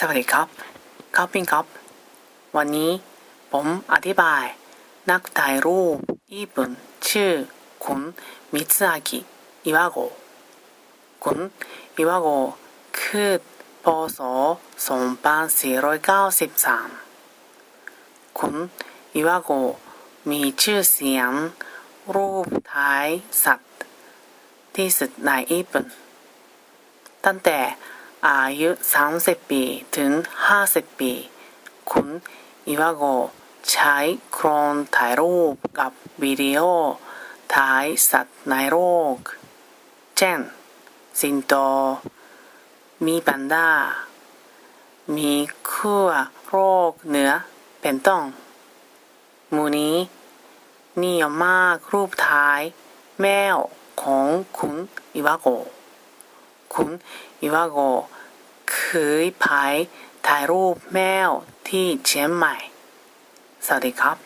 สวัสดีครับครับพิงครับ วันนี้ผมอธิบาย นักถ่ายรูปญี่ปุ่นชื่อคุณมิตซึอากิอิวาโกคุณอิวาโกคือปศ2493คุณอิวาโกมีชื่อเสียง รูปถ่ายสัตว์ที่สุดในญี่ปุ่นตั้งแต่ อายุ 30 ปีถึง 50 ปี คุณอิวาโกใช้โครนถ่ายรูปกับวิดีโอถ่ายสัตว์ในโลกเช่น สิงโต มีแพนด้า มีขั้วโรคเหนือเป็นต้นหมูนี้นิยมมากรูปถ่าย แมวของคุณอิวาโก คุณอีวาโกะเคยไปถ่ายรูปแมวที่เชียงใหม่ สวัสดีครับ